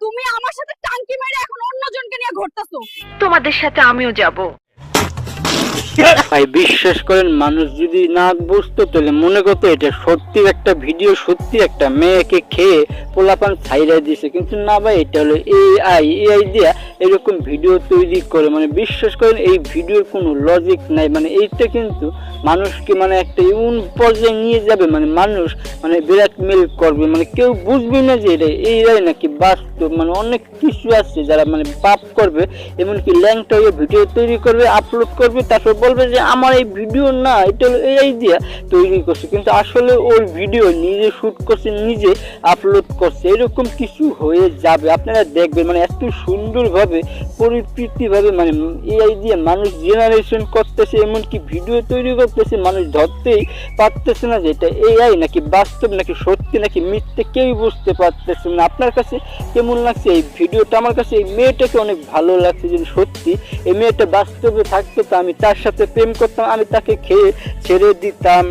তুমি আমার সাথে টাঙ্কি মেরে এখন অন্যজনকে নিয়ে ঘুরতেছো। তোমাদের সাথে আমিও যাব। ভাই, বিশ্বাস করেন, মানুষ যদি না বুঝতো, তাহলে মনে করতো এটা সত্যি একটা ভিডিও সত্যি একটা মেয়েকে খেয়ে পোলাপান ছাইড়াই দিয়েছে কিন্তু না ভাই, এটা হলো এআই এআই দিয়া এরকম ভিডিও তৈরি করে। মানে বিশ্বাস করেন, এই ভিডিওর কোনো লজিক নাই। মানে এইটা কিন্তু মানুষকে মানে একটা এমন পর্যায়ে নিয়ে যাবে। মানে মানুষ মানে ব্ল্যাকমেল করবে। মানে কেউ বুঝবে না যে এটা এআই নাকি বাস্তব। মানে অনেক কিছু আছে যারা মানে পাপ করবে, এমনকি ল্যাংটা হয়ে ভিডিও তৈরি করবে আপলোড করবে, তারপর বলবে যে আমার এই ভিডিও না, এটা এআই দিয়া তৈরি করছে। কিন্তু আসলে ওই ভিডিও নিজে শুট করছে, নিজে আপলোড করছে, এরকম কিছু হয়ে যাবে। আপনারা দেখবেন মানে এত সুন্দরভাবে, পরিপ্রীতিভাবে মানে এআই দিয়ে মানুষ জেনারেশন করতেছে, এমনকি ভিডিও তৈরি করতেছে, মানুষ ধরতেই পারতেছে না যে এটা এআই নাকি বাস্তব, নাকি সত্যি, নাকি মিথ্যে, কেউই বুঝতে পারতেছে না। আপনার কাছে কেমন লাগছে এই ভিডিওটা আমার কাছে এই মেয়েটাকে অনেক ভালো লাগছে যদি সত্যি এই মেয়েটা বাস্তবে থাকতো তো আমি তার সাথে প্রেম করতাম, আমি তাকে খেয়ে ছেড়ে দিতাম।